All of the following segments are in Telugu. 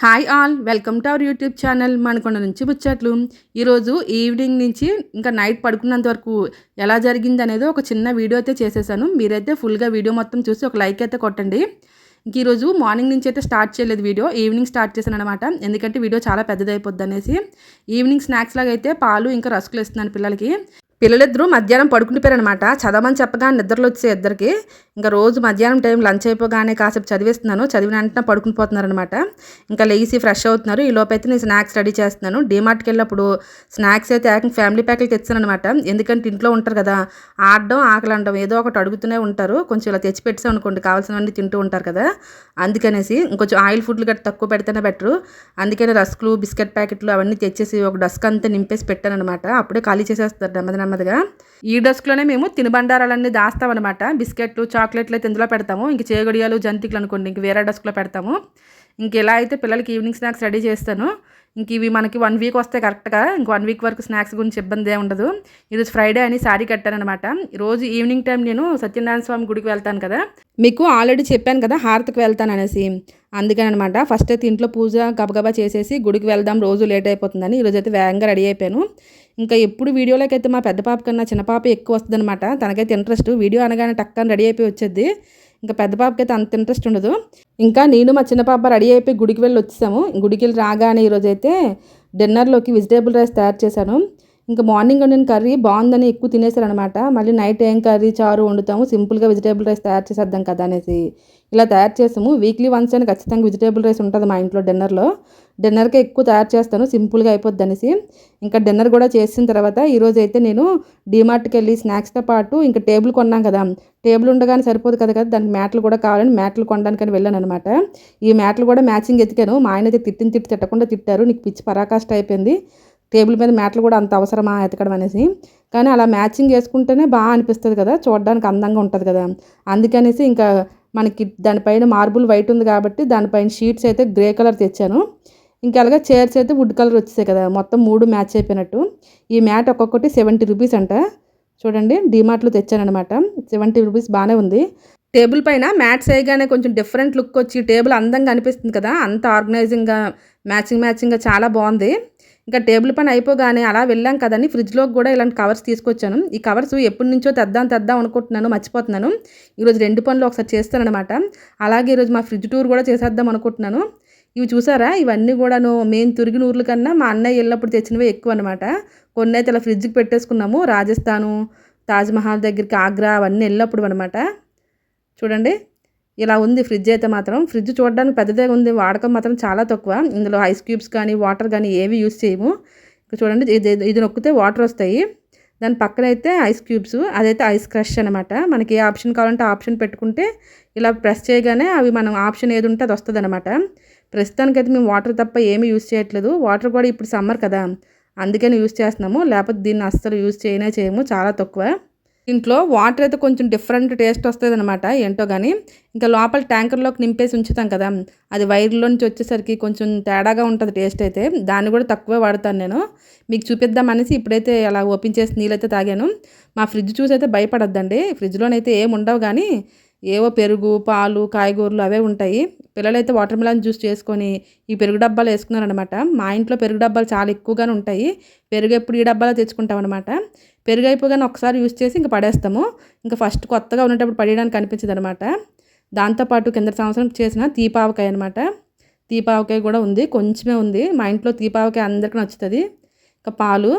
Hi all welcome to our YouTube channel Manakonda నుంచి ముచ్చట్లు. ఈరోజు ఈవినింగ్ నుంచి ఇంకా నైట్ పడుకున్నంత వరకు ఎలా జరిగింది అనేది ఒక చిన్న వీడియో అయితే చేసేసాను. మీరైతే ఫుల్గా వీడియో మొత్తం చూసి ఒక లైక్ అయితే కొట్టండి. ఇంక ఈరోజు మార్నింగ్ నుంచి అయితే స్టార్ట్ చేయలేదు వీడియో ఈవినింగ్ స్టార్ట్ చేశాను అనమాట ఎందుకంటే వీడియో చాలా పెద్దదైపోద్ది అనేసి. ఈవినింగ్ స్నాక్స్ లాగా అయితే పాలు ఇంకా రస్కులు ఇస్తున్నాను పిల్లలకి. పిల్లలిద్దరూ మధ్యాహ్నం పడుకుండిపోయారనమాట చదవమని చెప్పగా నిద్రలు వచ్చే ఇద్దరికి. ఇంకా రోజు మధ్యాహ్నం టైం లంచ్ అయిపోగానే కాసేపు చదివిస్తున్నాను. చదివిన వెంటనే పడుకునిపోతున్నారనమాట ఇంకా లేచి ఫ్రెష్ అవుతున్నారు. ఈ లోపైతే నేను స్నాక్స్ రెడీ చేస్తున్నాను. డీమార్ట్కి వెళ్ళినప్పుడు స్నాక్స్ అయితే ఏకంగా ఫ్యామిలీ ప్యాక్లు తెచ్చాను అనమాట ఎందుకంటే ఇంట్లో ఉంటారు కదా ఆడడం ఆకలి అనడం ఏదో ఒకటి అడుగుతూనే ఉంటారు. కొంచెం ఇలా తెచ్చి పెట్టాం అనుకోండి కావాల్సినవన్నీ తింటూ ఉంటారు కదా. అందుకనేసి ఇంకొంచెం ఆయిల్ ఫుడ్లు గట్రా తక్కువ పెడితేనే బెటరు. అందుకని రస్కులు బిస్కెట్ ప్యాకెట్లు అవన్నీ తెచ్చేసి ఒక డస్క్ అంతా నింపేసి పెట్టానమాట అప్పుడే ఖాళీ చేసేస్తారు నెమ్మది నెమ్మదిగా ఈ డెస్క్లోనే మేము తినుబండారాలన్నీ దాస్తామన్నమాట. బిస్కెట్లు చాక్లెట్లు అయితే ఇందులో పెడతాము. ఇంక చేగడియాలు జంతికలు అనుకోండి ఇంక వేరే డస్క్లో పెడతాము. ఇంకెలా అయితే పిల్లలకి ఈవినింగ్ స్నాక్స్ రెడీ చేస్తాను ఇంక ఇవి మనకి వన్ వీక్ వస్తే కరెక్ట్గా ఇంక వన్ వీక్ వరకు స్నాక్స్ గురించి ఇబ్బంది ఏమి ఉండదు. ఈరోజు ఫ్రైడే అని శారీ కట్టానమాట రోజు ఈవినింగ్ టైం నేను సత్యనారాయణ స్వామి గుడికి వెళ్తాను కదా. మీకు ఆల్రెడీ చెప్పాను కదా హారతికి వెళ్తాను అనేసి. అందుకని అనమాట ఫస్ట్ అయితే ఇంట్లో పూజ గబగబా చేసేసి గుడికి వెళ్దాం రోజు లేట్ అయిపోతుందని ఈరోజు అయితే వేగంగా రెడీ అయిపోయాను. ఇంకా ఎప్పుడు వీడియోలోకి అయితే మా పెద్ద పాప కన్నా చిన్న పాప ఎక్కువ వస్తుంది అనమాట తనకైతే ఇంట్రెస్ట్ వీడియో అనగానే టక్కని రెడీ అయిపోయి వచ్చేది ఇంకా పెద్ద పాపకి అయితే అంత ఇంట్రెస్ట్ ఉండదు. ఇంకా నేను మా చిన్న పాప రెడీ అయిపోయి గుడికి వెళ్ళి వచ్చేసాము. గుడికి వెళ్ళి రాగానే ఈరోజు అయితే డిన్నర్లోకి వెజిటేబుల్ రైస్ తయారు చేశాను. ఇంకా మార్నింగ్ వండిన కర్రీ బాగుందని ఎక్కువ తినేశారు అనమాట మళ్ళీ నైట్ ఏం కర్రీ చారు వండుతాము సింపుల్గా వెజిటేబుల్ రైస్ తయారు చేసేద్దాం కదా అనేసి. ఇలా తయారు చేసాము వీక్లీ వన్స్ అయినా ఖచ్చితంగా వెజిటేబుల్ రైస్ ఉంటుంది మా ఇంట్లో డిన్నర్లో. డిన్నర్కే ఎక్కువ తయారు చేస్తాను సింపుల్గా అయిపోద్ది అనేసి. ఇంకా డిన్నర్ కూడా చేసిన తర్వాత ఈరోజు అయితే నేను డిమార్ట్కి వెళ్ళి స్నాక్స్తో పాటు ఇంకా టేబుల్ కొన్నాం కదా. టేబుల్ ఉండగానే సరిపోదు కదా కదా. దానికి మ్యాట్లు కూడా కావాలని మ్యాట్లు కొనడానికని వెళ్ళాను అనమాట ఈ మ్యాట్లు కూడా మ్యాచింగ్ ఎతికాను. మా ఆయన అయితే తిట్టిన తిట్టి తిట్టకుండా తిట్టారు. నీకు పిచ్చి పరాకాష్ట అయిపోయింది. టేబుల్ మీద మ్యాట్లు కూడా అంత అవసరమా ఎతకడం అనేసి. కానీ అలా మ్యాచింగ్ వేసుకుంటేనే బాగా అనిపిస్తుంది కదా చూడడానికి అందంగా ఉంటుంది కదా. అందుకనేసి ఇంకా మనకి దానిపైన మార్బుల్ వైట్ ఉంది కాబట్టి దానిపైన షీట్స్ అయితే గ్రే కలర్ తెచ్చాను. ఇంకా అలాగే చైర్స్ అయితే వుడ్ కలర్ వచ్చేసాయి కదా మొత్తం మూడు మ్యాచ్ అయిపోయినట్టు. ఈ మ్యాట్ ఒక్కొక్కటి సెవెంటీ రూపీస్ అంట. చూడండి డిమార్ట్లో తెచ్చానమాట సెవెంటీ రూపీస్ బాగానే ఉంది. టేబుల్ పైన మ్యాట్స్ వేయగానే కొంచెం డిఫరెంట్ లుక్ వచ్చి టేబుల్ అందంగా అనిపిస్తుంది కదా అంత ఆర్గనైజింగ్గా మ్యాచింగ్ మ్యాచింగ్గా చాలా బాగుంది. ఇంకా టేబుల్ పని అయిపోగానే అలా వెళ్ళాం కదని ఫ్రిడ్జ్లోకి కూడా ఇలాంటి కవర్స్ తీసుకొచ్చాను. ఈ కవర్స్ ఎప్పటి నుంచో తెద్దాం తెద్దాం అనుకుంటున్నాను మర్చిపోతున్నాను. ఈరోజు రెండు పనులు ఒకసారి చేస్తానమాట అలాగే ఈరోజు మా ఫ్రిడ్జ్ టూర్ కూడా చేసేద్దాం అనుకుంటున్నాను. ఇవి చూసారా? ఇవన్నీ కూడాను మేము తిరిగిన ఊర్ల కన్నా మా అన్నయ్య వెళ్ళినప్పుడు తెచ్చినవే ఎక్కువ అనమాట కొన్ని అయితే ఇలా ఫ్రిడ్జ్కి పెట్టేసుకున్నాము. రాజస్థాను తాజ్మహల్ దగ్గరికి ఆగ్రా అవన్నీ వెళ్ళినప్పుడు అనమాట చూడండి. ఇలా ఉంది ఫ్రిడ్జ్ అయితే మాత్రం. ఫ్రిడ్జ్ చూడడానికి పెద్దదే ఉంది. వాడకం మాత్రం చాలా తక్కువ. ఇందులో ఐస్ క్యూబ్స్ కానీ వాటర్ కానీ ఏవి యూస్ చేయము. చూడండి ఇది ఇది నొక్కితే వాటర్ వస్తాయి. దాని పక్కన అయితే ఐస్ క్యూబ్స్. అదైతే ఐస్ క్రష్ అనమాట మనకి ఏ ఆప్షన్ కావాలంటే ఆప్షన్ పెట్టుకుంటే ఇలా ప్రెస్ చేయగానే అవి మనం ఆప్షన్ ఏది ఉంటే అది వస్తుంది అనమాట ప్రస్తుతానికైతే మేము వాటర్ తప్ప ఏమీ యూస్ చేయట్లేదు. వాటర్ కూడా ఇప్పుడు సమ్మర్ కదా. అందుకని యూస్ చేస్తున్నాము. లేకపోతే దీన్ని అస్సలు యూస్ చేయనే చేయము. చాలా తక్కువ. ఇంట్లో వాటర్ అయితే కొంచెం డిఫరెంట్ టేస్ట్ వస్తుంది అనమాట ఏంటో కానీ ఇంకా లోపల ట్యాంకర్లోకి నింపేసి ఉంచుతాం కదా అది వైర్లో నుంచి వచ్చేసరికి కొంచెం తేడాగా ఉంటుంది టేస్ట్ అయితే. దాన్ని కూడా తక్కువే వాడతాను నేను. మీకు చూపిద్దామనేసి ఇప్పుడైతే అలా ఓపెన్ చేసి నీళ్ళైతే తాగాను. మా ఫ్రిడ్జ్ చూసి అయితే భయపడద్దండి. ఫ్రిడ్జ్లోనైతే ఏమి ఉండవు కానీ ఏవో పెరుగు పాలు కాయగూరలు అవే ఉంటాయి. పిల్లలైతే వాటర్ మిలన్ జ్యూస్ చేసుకొని ఈ పెరుగు డబ్బాలు వేసుకున్నారనమాట మా ఇంట్లో పెరుగు డబ్బాలు చాలా ఎక్కువగానే ఉంటాయి. పెరుగు ఎప్పుడు ఈ డబ్బాలో తెచ్చుకుంటాం అనమాట పెరుగు అయిపోగానే ఒకసారి యూస్ చేసి ఇంకా పడేస్తాము. ఇంకా ఫస్ట్ కొత్తగా ఉన్నప్పుడు పడేయడానికి అనిపించదు అనమాట దాంతోపాటు కింద సంవత్సరం చేసిన తీపావకాయ అనమాట తీపావకాయ కూడా ఉంది కొంచెమే ఉంది. మా ఇంట్లో తీపావకాయ అందరికీ నచ్చుతుంది. ఇంకా పాలు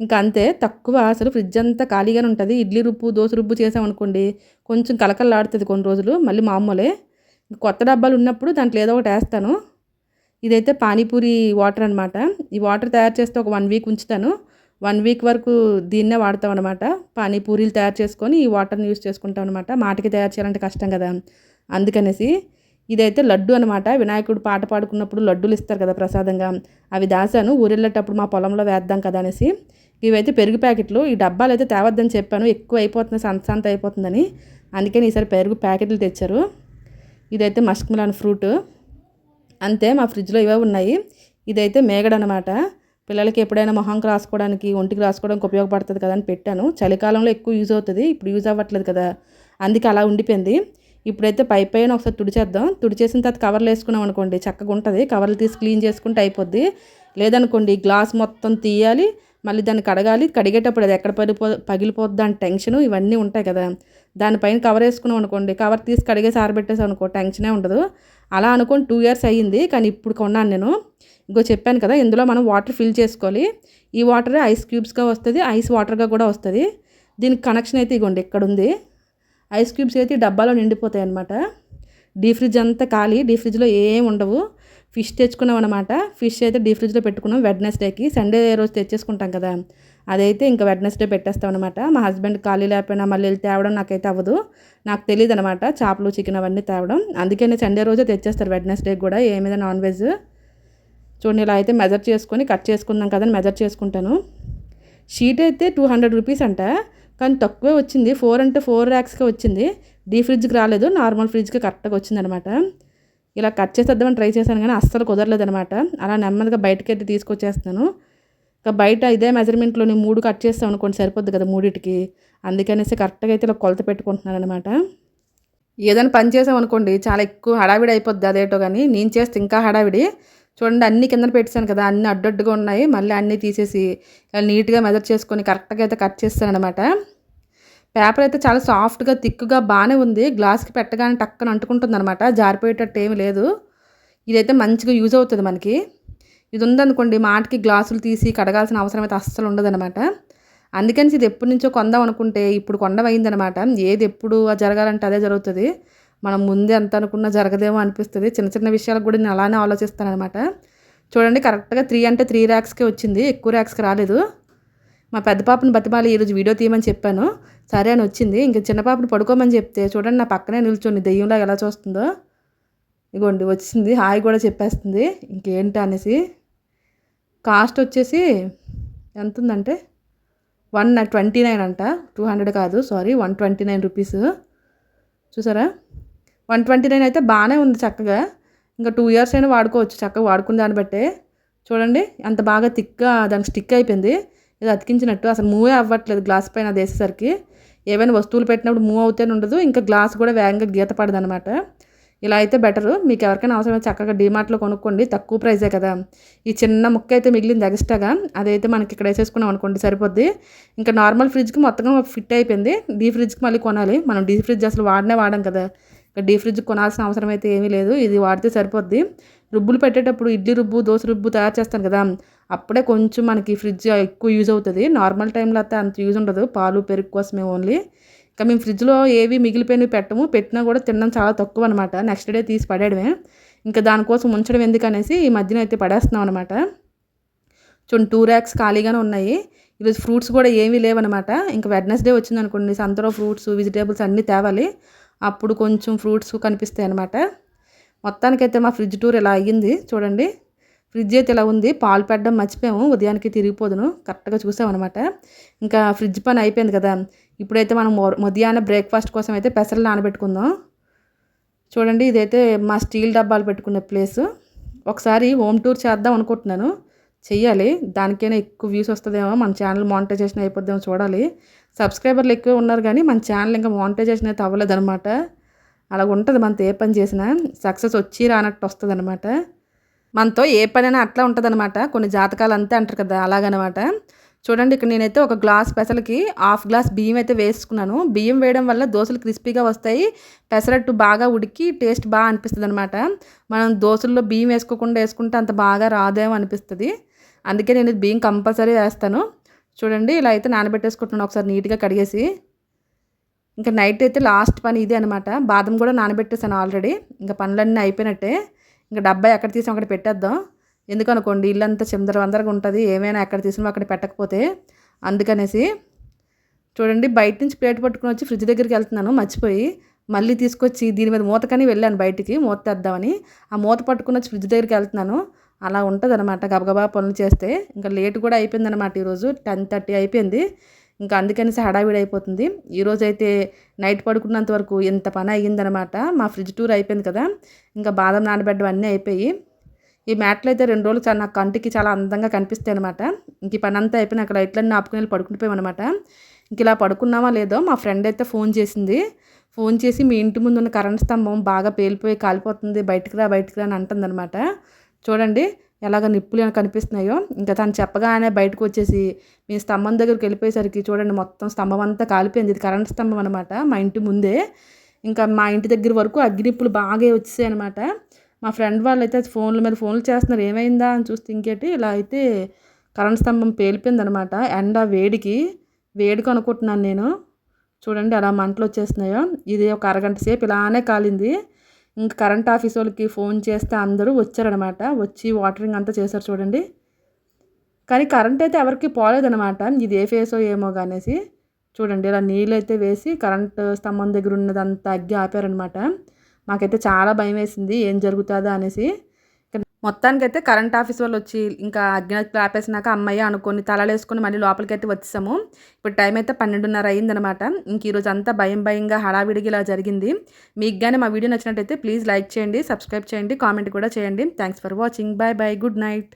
ఇంకా అంతే తక్కువ. అసలు ఫ్రిడ్జ్ అంతా ఖాళీగానే ఉంటుంది. ఇడ్లీ రుబ్బు దోశ రుబ్బు చేసామనుకోండి కొంచెం కలకల్లాడుతుంది కొన్ని రోజులు మళ్ళీ మామూలే. కొత్త డబ్బాలు ఉన్నప్పుడు దాంట్లో ఏదో ఒకటి వేస్తాను. ఇదైతే పానీపూరి వాటర్ అనమాట ఈ వాటర్ తయారు చేస్తే ఒక వన్ వీక్ ఉంచుతాను. వన్ వీక్ వరకు దీన్నే వాడతాం అనమాట పానీపూరీలు తయారు చేసుకొని ఈ వాటర్ని యూస్ చేసుకుంటాం అనమాట మాటకి తయారు చేయాలంటే కష్టం కదా. అందుకనేసి ఇదైతే లడ్డు అనమాట వినాయకుడు పాట పాడుకున్నప్పుడు లడ్డూలు ఇస్తారు కదా ప్రసాదంగా. అవి దాసాను ఊరెళ్ళేటప్పుడు మా పొలంలో వేద్దాం కదా అనేసి. ఇవైతే పెరుగు ప్యాకెట్లు. ఈ డబ్బాలు అయితే తేవద్దని చెప్పాను. ఎక్కువ అయిపోతుంది సంత అయిపోతుందని. అందుకని ఈసారి పెరుగు ప్యాకెట్లు తెచ్చారు. ఇదైతే మస్క్మిలాన్ ఫ్రూట్. అంతే మా ఫ్రిడ్జ్లో ఇవే ఉన్నాయి. ఇదైతే మేగడ అనమాట పిల్లలకి ఎప్పుడైనా మొహంకి రాసుకోవడానికి ఒంటికి రాసుకోవడానికి ఉపయోగపడుతుంది కదా అని పెట్టాను. చలికాలంలో ఎక్కువ యూజ్ అవుతుంది. ఇప్పుడు యూజ్ అవ్వట్లేదు కదా. అందుకే అలా ఉండిపోయింది. ఇప్పుడైతే పై పైన ఒకసారి తుడిచేద్దాం. తుడిచేసిన తర్వాత కవర్లు వేసుకున్నాం అనుకోండి చక్కగా ఉంటుంది. కవర్లు తీసి క్లీన్ చేసుకుంటే అయిపోద్ది. లేదనుకోండి గ్లాస్ మొత్తం తీయాలి మళ్ళీ దాన్ని కడగాలి. కడిగేటప్పుడు అది ఎక్కడ పడిపో పగిలిపోద్ది అని టెన్షన్ ఇవన్నీ ఉంటాయి కదా. దానిపైన కవర్ వేసుకున్నాం అనుకోండి కవర్ తీసి కడిగేసి ఆరబెట్టేసి అనుకో టెన్షనే ఉండదు. అలా అనుకోని టూ ఇయర్స్ అయ్యింది కానీ ఇప్పుడు కొన్నాను నేను. ఇంకో చెప్పాను కదా ఇందులో మనం వాటర్ ఫిల్ చేసుకోవాలి. ఈ వాటర్ ఐస్ క్యూబ్స్గా వస్తుంది ఐస్ వాటర్గా కూడా వస్తుంది. దీనికి కనెక్షన్ అయితే ఇగోండి ఇక్కడ ఉంది ఐస్ క్యూబ్స్ అయితే డబ్బాలో నిండిపోతాయి అనమాట డీ ఫ్రిడ్జ్ అంతా ఖాళీ డీ ఫ్రిడ్జ్లో ఏం ఉండవు. ఫిష్ తెచ్చుకున్నాం అనమాట ఫిష్ అయితే డీ ఫ్రిడ్జ్లో పెట్టుకున్నాం. వెడ్నెస్డేకి. సండే రోజు తెచ్చేసుకుంటాం కదా. అదైతే ఇంకా వెడ్నెస్డే పెట్టేస్తాం అనమాట మా హస్బెండ్ ఖాళీ లేకపోయినా మళ్ళీ వెళ్ళి తేవడం నాకైతే అవ్వదు. నాకు తెలియదు అనమాట చేపలు చికెన్ అవన్నీ తేవడం. అందుకని సండే రోజే తెచ్చేస్తారు వెడ్నెస్డే కూడా ఏమైనా నాన్ వెజ్. చూడండి ఇలా అయితే మెజర్ చేసుకొని కట్ చేసుకుందాం కదా మెజర్ చేసుకుంటాను. షీట్ అయితే టూ హండ్రెడ్ రూపీస్ అంట. కానీ తక్కువే వచ్చింది. ఫోర్ అంటే ఫోర్ ర్యాక్స్కే వచ్చింది. డీ ఫ్రిడ్జ్కి రాలేదు. నార్మల్ ఫ్రిడ్జ్కి కరెక్ట్గా వచ్చిందనమాట ఇలా కట్ చేసేద్దామని ట్రై చేశాను కానీ అస్సలు కుదరలేదనమాట అలా నెమ్మదిగా బయటకి అయితే తీసుకొచ్చేస్తాను ఇంకా బయట ఇదే మెజర్మెంట్లో నేను మూడు కట్ చేస్తాం అనుకోండి సరిపోద్ది కదా మూడిటికి. అందుకనేసి కరెక్ట్గా అయితే ఇలా కొలత పెట్టుకుంటున్నాను అనమాట ఏదైనా పని చేసాం అనుకోండి చాలా ఎక్కువ హడావిడి అయిపోద్ది అదేటో కానీ నేను చేస్తే ఇంకా హడావిడి. చూడండి అన్ని కింద పెట్టాను కదా అన్ని అడ్డడ్డుగా ఉన్నాయి. మళ్ళీ అన్నీ తీసేసి నీట్గా మెదర్ చేసుకొని కరెక్ట్గా అయితే కట్ చేస్తాను అనమాట పేపర్ అయితే చాలా సాఫ్ట్గా థిక్గా బాగానే ఉంది. గ్లాస్కి పెట్టగానే టక్కన అంటుకుంటుంది అనమాట జారిపోయేటట్టు ఏమి లేదు. ఇదైతే మంచిగా యూజ్ అవుతుంది మనకి. ఇది ఉందనుకోండి మాటకి గ్లాసులు తీసి కడగాల్సిన అవసరం అయితే అస్సలు ఉండదనమాట అందుకని ఇది ఎప్పటి నుంచో కొందాం అనుకుంటే ఇప్పుడు కొండమైందనమాట ఏది ఎప్పుడు జరగాలంటే అదే జరుగుతుంది. మనం ముందే ఎంత అనుకున్నా జరగదేమో అనిపిస్తుంది. చిన్న చిన్న విషయాలకు కూడా నేను అలానే ఆలోచిస్తాను అనమాట చూడండి కరెక్ట్గా త్రీ అంటే త్రీ ర్యాక్స్కే వచ్చింది. ఎక్కువ ర్యాక్స్కి రాలేదు. మా పెద్ద పాపని బతిమాలి ఈరోజు వీడియో తీయమని చెప్పాను. సరే అని వచ్చింది. ఇంక చిన్న పాపని పడుకోమని చెప్తే చూడండి నా పక్కనే నిల్చొని దెయ్యంలో ఎలా చూస్తుందో. ఇగోండి వచ్చింది. హాయ్ కూడా చెప్పేస్తుంది. ఇంకేంటి అనేసి. కాస్ట్ వచ్చేసి ఎంత ఉందంటే వన్ ట్వంటీ నైన్ అంట. టూ హండ్రెడ్ కాదు. Sorry one twenty nine rupees. చూసారా? వన్ ట్వంటీ నైన్ అయితే బాగానే ఉంది చక్కగా. ఇంకా టూ ఇయర్స్ అయినా వాడుకోవచ్చు చక్కగా వాడుకున్న దాన్ని బట్టే. చూడండి అంత బాగా థిక్గా దానికి స్టిక్ అయిపోయింది. ఇది అతికించినట్టు. అసలు మూవ్ అవ్వట్లేదు గ్లాస్ పైన అది వేసేసరికి. ఏవైనా వస్తువులు పెట్టినప్పుడు మూవ్ అవుతూనే ఉండదు. ఇంకా గ్లాస్ కూడా వేగంగా గీత పడదు అనమాట ఇలా అయితే బెటరు. మీకు ఎవరికైనా అవసరమే చక్కగా డీమార్ట్లో కొనుక్కోండి. తక్కువ ప్రైజే కదా. ఈ చిన్న ముక్క అయితే మిగిలింది ఎక్స్ట్రాగా. అదైతే మనకి ఇక్కడ వేసేసుకున్నాం అనుకోండి సరిపోద్ది. ఇంకా నార్మల్ ఫ్రిడ్జ్కి మొత్తంగా ఫిట్ అయిపోయింది. డీ ఫ్రిడ్జ్కి మళ్ళీ కొనాలి. మనం డీ ఫ్రిడ్జ్ అసలు వాడనే వాడాం కదా. డీ ఫ్రిడ్జ్ కొనాల్సిన అవసరం అయితే ఏమీ లేదు. ఇది వాడితే సరిపోద్ది. రుబ్బులు పెట్టేటప్పుడు ఇడ్లీ రుబ్బు దోశ రుబ్బు తయారు చేస్తాను కదా అప్పుడే కొంచెం మనకి ఫ్రిడ్జ్ ఎక్కువ యూజ్ అవుతుంది. నార్మల్ టైంలో అయితే అంత యూజ్ ఉండదు. పాలు పెరుగు కోసమే ఓన్లీ. ఇంకా మేము ఫ్రిడ్జ్లో ఏవి మిగిలిపోయినవి పెట్టము. పెట్టినా కూడా తినడం చాలా తక్కువ అనమాట నెక్స్ట్ డే తీసి పడేయడమే. ఇంకా దానికోసం ఉంచడం ఎందుకనేసి ఈ మధ్యన అయితే పడేస్తున్నాం అనమాట చూడండి టూ ర్యాక్స్ ఖాళీగానే ఉన్నాయి. ఈరోజు ఫ్రూట్స్ కూడా ఏమీ లేవన్నమాట. ఇంకా వెడ్నెస్డే వచ్చింది అనుకోండి సంతలో ఫ్రూట్స్ వెజిటేబుల్స్ అన్నీ తేవాలి. అప్పుడు కొంచెం ఫ్రూట్స్ కనిపిస్తాయి అనమాట మొత్తానికైతే మా ఫ్రిడ్జ్ టూర్ ఇలా అయ్యింది చూడండి. ఫ్రిడ్జ్ అయితే ఇలా ఉంది? పాలు పెట్టడం మర్చిపోయాము. ఉదయానికి తిరిగిపోదును. కరెక్ట్గా చూసామన్నమాట ఇంకా ఫ్రిడ్జ్ పని అయిపోయింది కదా. ఇప్పుడైతే మనం మధ్యాహ్నం బ్రేక్ఫాస్ట్ కోసం అయితే పెసరలు నానబెట్టుకుందాం. చూడండి ఇదైతే మా స్టీల్ డబ్బాలు పెట్టుకునే ప్లేసు. ఒకసారి హోమ్ టూర్ చేద్దాం అనుకుంటున్నాను. చెయ్యాలి. దానికైనా ఎక్కువ వ్యూస్ వస్తుందేమో. మన ఛానల్ మానిటైజేషన్ అయిపోద్దేమో చూడాలి. సబ్స్క్రైబర్లు ఎక్కువ ఉన్నారు కానీ మన ఛానల్ ఇంకా మానిటైజేషన్ అయితే అవ్వలేదన్నమాట. అలా ఉంటుంది. మనతో ఏ పని చేసినా సక్సెస్ వచ్చి రానట్టు వస్తుంది అనమాట మనతో ఏ పనైనా అట్లా ఉంటుంది అనమాట కొన్ని జాతకాలు అంతే అంటారు కదా అలాగనమాట చూడండి ఇక్కడ నేనైతే ఒక గ్లాస్ పెసలకి హాఫ్ గ్లాస్ బియ్యం అయితే వేసుకున్నాను. బియ్యం వేయడం వల్ల దోశలు క్రిస్పీగా వస్తాయి. పెసరట్టు బాగా ఉడికి టేస్ట్ బాగా అనిపిస్తుంది అనమాట మనం దోశల్లో బియ్యం వేసుకోకుండా వేసుకుంటే అంత బాగా రాదేమో అనిపిస్తుంది. అందుకే నేను బియ్యం కంపల్సరీ వేస్తాను. చూడండి ఇలా అయితే నానబెట్టేసుకుంటున్నాను. ఒకసారి నీట్గా కడిగేసి. ఇంకా నైట్ అయితే లాస్ట్ పని ఇదే అనమాట బాదం కూడా నానబెట్టేసాను ఆల్రెడీ. ఇంకా పనులన్నీ అయిపోయినట్టే. ఇంకా డబ్బా ఎక్కడ తీసాం అక్కడ పెట్టేద్దాం. ఎందుకనుకోండి ఇల్లంతా చిందర వందరగా ఉంటుంది. ఏమైనా ఎక్కడ తీసినా అక్కడ పెట్టకపోతే. అందుకనేసి చూడండి బయట నుంచి ప్లేట్ పట్టుకుని వచ్చి ఫ్రిడ్జ్ దగ్గరికి వెళ్తున్నాను. మర్చిపోయి మళ్ళీ తీసుకొచ్చి దీని మీద మూతకని వెళ్ళాను బయటికి. మూత తెద్దామని. ఆ మూత పట్టుకుని వచ్చి ఫ్రిడ్జ్ దగ్గరికి వెళ్తున్నాను. అలా ఉంటుంది అనమాట గబగబా పనులు చేస్తే ఇంకా లేట్ కూడా అయిపోయిందనమాట ఈరోజు. టెన్ థర్టీ అయిపోయింది. ఇంకా అందుకనేసి హడావిడి అయిపోతుంది. ఈరోజు అయితే నైట్ పడుకున్నంత వరకు ఇంత పని అయ్యిందనమాట మా ఫ్రిడ్జ్ టూర్ అయిపోయింది కదా. ఇంకా బాదం నానబెడ్డం అన్నీ అయిపోయి ఈ మ్యాట్లు అయితే రెండు రోజులు చాలా నా కంటికి చాలా అందంగా కనిపిస్తాయి అనమాట ఇంక ఈ పని అంతా అయిపోయిన అక్కడ లైట్లన్నీ ఆపుకుని వెళ్ళి పడుకునిపోయామన్నమాట ఇంక ఇలా పడుకున్నామా లేదో మా ఫ్రెండ్ అయితే ఫోన్ చేసింది. ఫోన్ చేసి మీ ఇంటి ముందు ఉన్న కరెంట్ స్తంభం బాగా పేలిపోయి కాలిపోతుంది. బయటకు రా బయటకు రా అని అంటుందన్నమాట. చూడండి ఎలాగ నిప్పులు కనిపిస్తున్నాయో. ఇంకా తను చెప్పగానే బయటకు వచ్చేసి మీ స్తంభం దగ్గరికి వెళ్ళిపోయేసరికి చూడండి మొత్తం స్తంభం అంతా కాలిపోయింది. ఇది కరెంట్ స్తంభం అనమాట మా ఇంటి ముందే. ఇంకా మా ఇంటి దగ్గర వరకు అగ్నిప్పులు బాగా వచ్చేసాయి అనమాట మా ఫ్రెండ్ వాళ్ళు అయితే ఫోన్ల మీద ఫోన్లు చేస్తున్నారు. ఏమైందా అని చూస్తే ఇంకేటి ఇలా అయితే కరెంట్ స్తంభం పేలిపోయింది అనమాట ఎండ వేడికి వేడికి అనుకుంటున్నాను నేను. చూడండి అలా మంటలు వచ్చేస్తున్నాయో. ఇది ఒక అరగంట సేపు ఇలానే కాలింది. ఇంకా కరెంట్ ఆఫీస్ వాళ్ళకి ఫోన్ చేస్తే అందరూ వచ్చారనమాట. వచ్చి వాటరింగ్ అంతా చేశారు చూడండి. కానీ కరెంట్ అయితే ఎవరికి పోలేదనమాట. ఇది ఏ ఫేసో ఏమో అనేసి చూడండి ఇలా నీళ్ళు అయితే వేసి కరెంట్ స్తంభం దగ్గర ఉన్నదంతా అగ్గి ఆపారనమాట. మాకైతే చాలా భయం వేసింది. ఏం జరుగుతుందో అనేసి. మొత్తానికైతే కరెంట్ ఆఫీస్ వాళ్ళు వచ్చి ఇంకా అగ్ని ఆపేసినాక అమ్మాయి అనుకొని తలలేసుకొని మళ్ళీ లోపలికి అయితే వచ్చేసాము. ఇప్పుడు టైం అయితే పన్నెండున్నర అయిందనమాట ఇంక ఈరోజు అంతా భయం భయంగా హడావిడిగా ఇలా జరిగింది. మీకు కానీ మా వీడియో నచ్చినట్టయితే ప్లీజ్ లైక్ చేయండి సబ్స్క్రైబ్ చేయండి కామెంట్ కూడా చేయండి. Thanks for watching bye bye good night